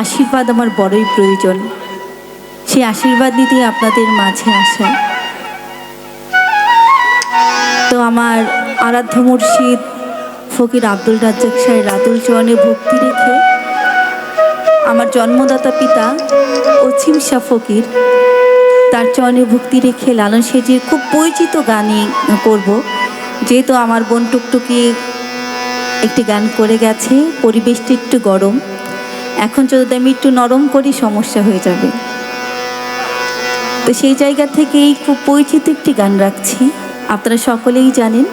আশীর্বাদ আমার বড়ই প্রয়োজন। সেই আশীর্বাদ নিতে আপনাদের মাঝে আসা। তো আমার আরাধ্য মুর্শিদ ফকির আব্দুল রাজ্জাক সাহেব রাতুল চরণে ভক্তি রেখে আমার জন্মদাতা পিতা অছিম শাহ ফকির তার চরণে ভক্তি রেখে লালন সেজির খুব পরিচিত গানই করব। যেহেতু আমার বোন টুকটুকি একটি গান করে গেছে, পরিবেশটি একটু গরম। এখন যদি আমি একটু নরম করি, সমস্যা হয়ে যাবে। তো সেই জায়গা থেকেই খুব পরিচিত একটি গান রাখছি। আপনারা সকলেই জানেন,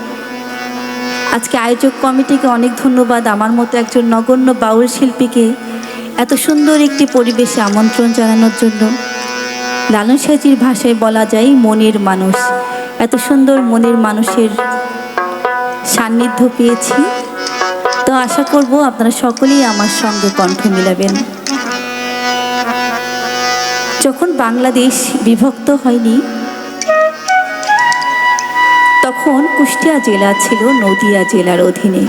আজকে আয়োজক কমিটিকে অনেক ধন্যবাদ। আমার মতো একজন নগণ্য বাউল শিল্পীকে এত সুন্দর একটি পরিবেশে আমন্ত্রণ জানানোর জন্য লালন সাজির ভাষায় বলা যায় মনের মানুষ। এত সুন্দর মনের মানুষের সান্নিধ্য পেয়েছি। তো আশা করব আপনারা সকলেই আমার সঙ্গে কণ্ঠ মিলাবেন। যখন বাংলাদেশ বিভক্ত হয়নি, তখন কুষ্টিয়া জেলা ছিল নদিয়া জেলার অধীনে।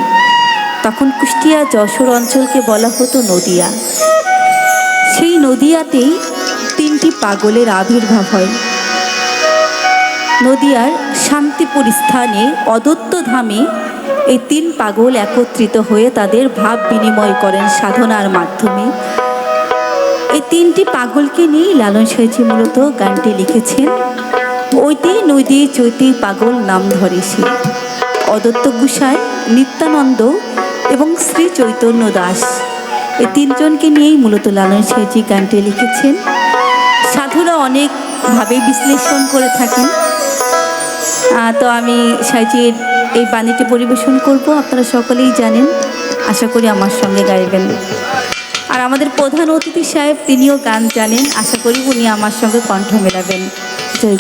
তখন কুষ্টিয়া যশোর অঞ্চলকে বলা হতো নদিয়া। সেই নদিয়াতেই তিনটি পাগলের আবির্ভাব হয়। নদিয়ার শান্তিপুর স্থানে অদত্ত ধামে এই তিন পাগল একত্রিত হয়ে তাদের ভাব বিনিময় করেন সাধনার মাধ্যমে। এই তিনটি পাগলকে নিয়েই লালন সাইজি মূলত গানটি লিখেছেন। ওইটি নদী চৈতি পাগল নাম ধরে সে। অদত্ত গুসাই, নিত্যানন্দ এবং শ্রী চৈতন্য দাস এই তিনজনকে নিয়েই মূলত লালন সাইজি গানটি লিখেছেন। সাধুরা অনেকভাবে বিশ্লেষণ করে থাকেন। তো আমি সাইজির এই বাণীটি পরিবেশন করব, আপনারা সকলেই জানেন। আশা করি আমার সঙ্গে গাইবেন। আর আমাদের প্রধান অতিথি সাহেব, তিনিও গান জানেন। আশা করি উনি আমার সঙ্গে কণ্ঠ মেলাবেন। জয়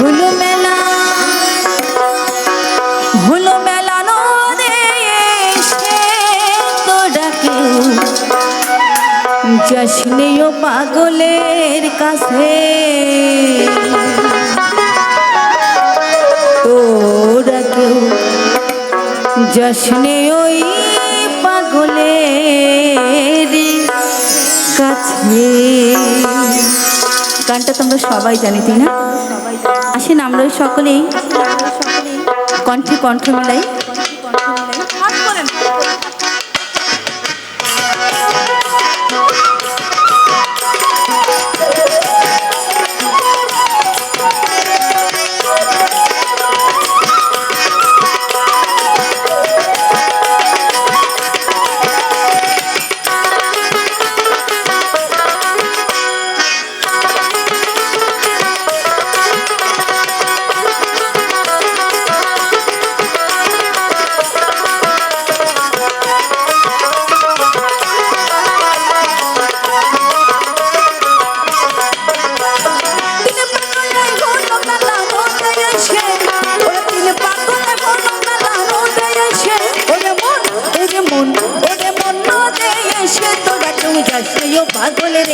হলো মেলা হলো মেলা তো ডাকে। জশনেও পাগলের কাছে। তোরা কেউ জশনে ওই পাগলের কাছে। গানটা তোমরা সবাই জানি, তাই না? আসেন আমরা সকলেই কণ্ঠে কণ্ঠ মিলাই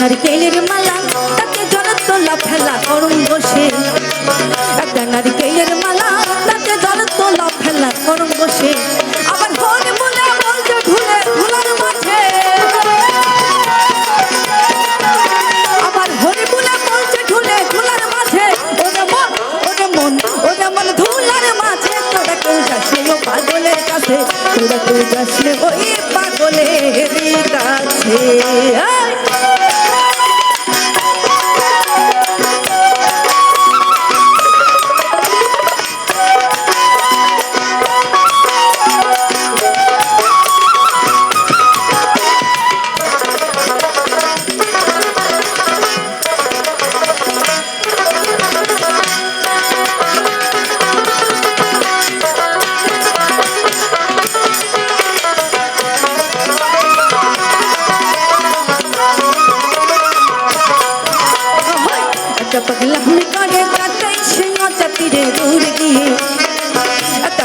নারিকেলের মালা তাতে জলের তোলা ফেলা করুন বসে একটা নারিকেলের মালা তাতে জলের তোলা ফেলা করুন বসে আবার হরে মনে বলছে ঢুলে ঢুলার মাঝে আবার হরে মনে বলছে ঢুলে ঢুলার মাঝে ওরে মন ওরে মন ওরে মন ধুলার মাঝে তোরা কেউ নে ও পাগলের কাছে, তোরা কেউ নে ওই পাগলের কাছে। আয়! একটা পাগলামি করে কাটাই সে অজাতিরে দূরে গিয়ে একটা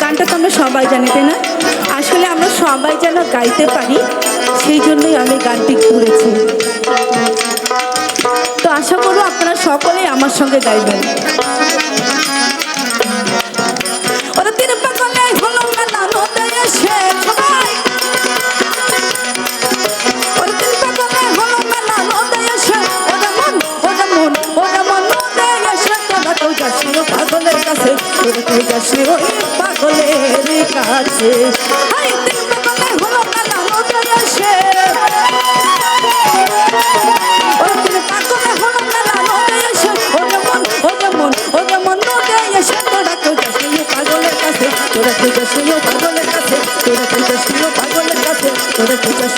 গানটা তো আমরা সবাই জানি, তাই না? আসলে আমরা সবাই যেন গাইতে পারি, সেই জন্যই আমি গানটি করেছি। তো আশা করব আপনারা সকলেই আমার সঙ্গে গাইবেন। নদে এসে তোরা নি ও পাগলের কাছে। তোরা নি ও পাগলের কাছে। তোরা কেউ যাস